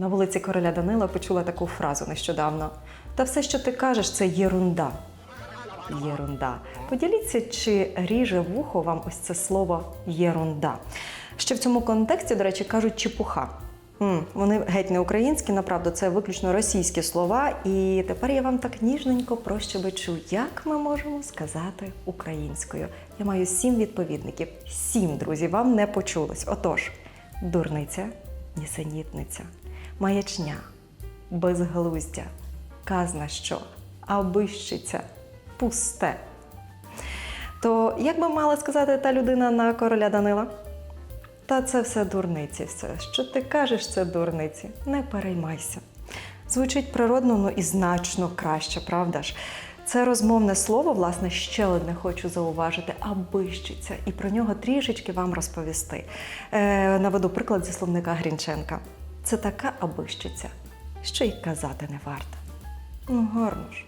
На вулиці короля Данила почула таку фразу нещодавно. Та все, що ти кажеш, це єрунда. Єрунда. Поділіться, чи ріже вухо вам ось це слово єрунда. Що в цьому контексті, до речі, кажуть чепуха. М, вони геть не українські, направду, це виключно російські слова. І тепер я вам так ніжненько прощебечу, як ми можемо сказати українською. Я маю сім відповідників. Сім, друзі, вам не почулось. Отож, дурниця, нісенітниця, маячня, безглуздя, казна що, абищиця, пусте. То як би мала сказати та людина на короля Данила? Та це все дурниці, все. Що ти кажеш, це дурниці. Не переймайся. Звучить природно, ну і значно краще, правда ж? Це розмовне слово, власне, ще одне хочу зауважити, абищиця, і про нього трішечки вам розповісти. Е, наведу приклад зі словника Грінченка. Це така абищиця, що й казати не варто. Ну, гарно ж.